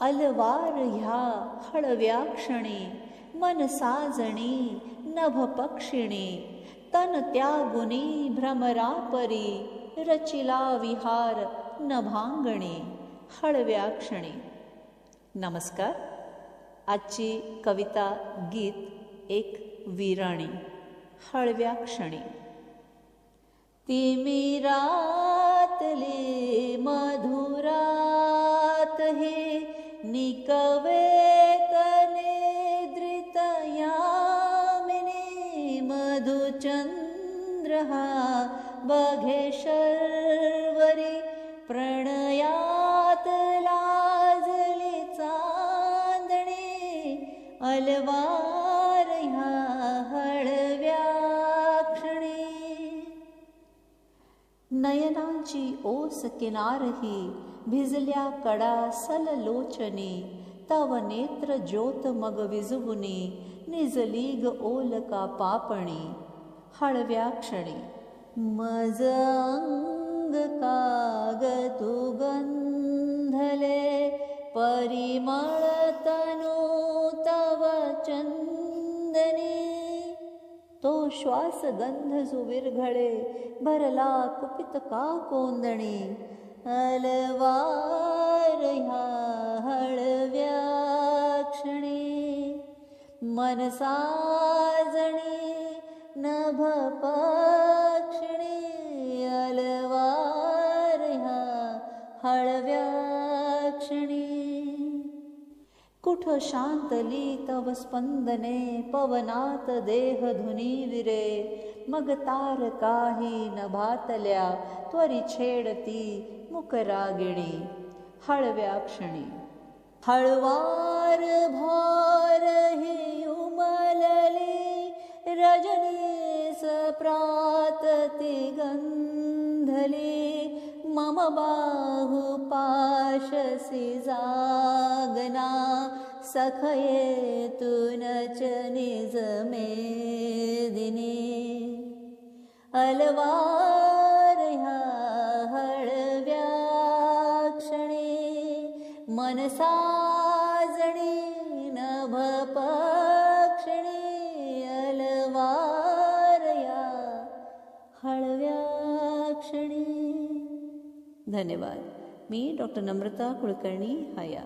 अलवार ह्या हळव्या क्षणी मन साजणी नभ पक्षिणी तन त्यागुनी भ्रमरापरी, रचिला विहार नभांगणी हळव्या क्षणी नमस्कार, आजची कविता, गीत, एक विराणी हळव्या क्षणी तिमिरातले मधुरात निकवे मधुचन्द्रहा बघे शर्वरि प्रणयात् लाजलि चान्दणे अलवारया नयनाची ओस किनारही भिजल्या कडा सललोचने तव नेत्र ज्योत मग पापणी। हळव्या क्षणी मज अंग कागतु गंधले परिमळ तो श्वास गंध विरघळे भरला कुपित का कोंदणी। अलवार ह्या हळव्या क्षणी मनसाजणी नभ पक्षिणी। अलवार ह्या हळव्या कुठ शांतली तव स्पंदने पवनात देह धुनी मग तार काही नभातल्या त्वरी छेडती हळवार भार हि उमलली रजनी सप्रातति गंधली। मम बाहु पाशसि जागना सखये तु न च निज मेदिनी अलवार ह्या मनसाजणी नभ पक्षिणी अलवारया हळव्या क्षणी धन्यवाद। मी डॉक्टर नम्रता कुलकर्णी हया